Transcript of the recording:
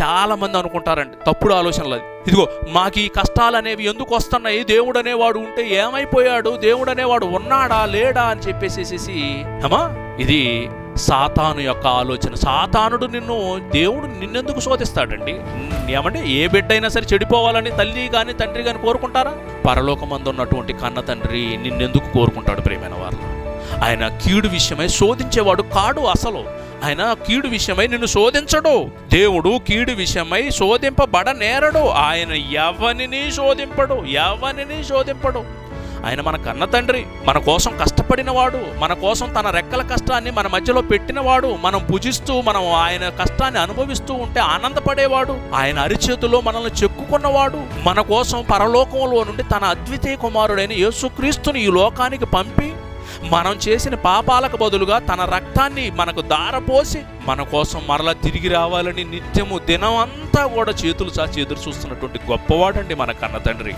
చాలామంది అనుకుంటారండి తప్పుడు ఆలోచనలు అది. ఇదిగో మాకు ఈ కష్టాలు అనేవి ఎందుకు వస్తున్నాయి? దేవుడు అనేవాడు ఉంటే ఏమైపోయాడు? దేవుడు అనేవాడు ఉన్నాడా? లేడా? అని చెప్పేసేసేసి అమ్మా ఇది సాతాను యొక్క ఆలోచన. సాతానుడు నిన్ను దేవుడు నిన్నెందుకు శోధిస్తాడండి? ఏమంటే ఏ బిడ్డ అయినా సరే చెడిపోవాలని తల్లి కానీ తండ్రి కానీ కోరుకుంటారా? పరలోకమందు ఉన్నటువంటి కన్న తండ్రి నిన్నెందుకు కోరుకుంటాడు ప్రేమైన వారు? ఆయన కీడు విషయమై శోధించేవాడు కాడు అసలు. ఆయన కీడు విషయమై నిన్ను శోధించడు. దేవుడు కీడు విషయమై శోధింపబడ నేరడు. ఆయన ఎవరిని శోధింపడు ఎవరిని శోధింపడు. ఆయన మన కన్న తండ్రి మన కోసం కష్టపడినవాడు మన కోసం తన రెక్కల కష్టాన్ని మన మధ్యలో పెట్టినవాడు మనం పూజిస్తూ మనం ఆయన కష్టాన్ని అనుభవిస్తూ ఉంటే ఆనందపడేవాడు. ఆయన అరిచేతిలో మనల్ని చెక్కుకున్నవాడు. మన కోసం పరలోకంలో నుండి తన అద్వితీయ కుమారుడైన యేసుక్రీస్తుని ఈ లోకానికి పంపి మనం చేసిన పాపాలకు బదులుగా తన రక్తాన్ని మనకు దారపోసి మన కోసం మరలా తిరిగి రావాలని నిత్యము దినమంతా కూడా చేతులు చాచి ఎదురు చూస్తున్నటువంటి గొప్పవాడండి మన కన్న తండ్రి.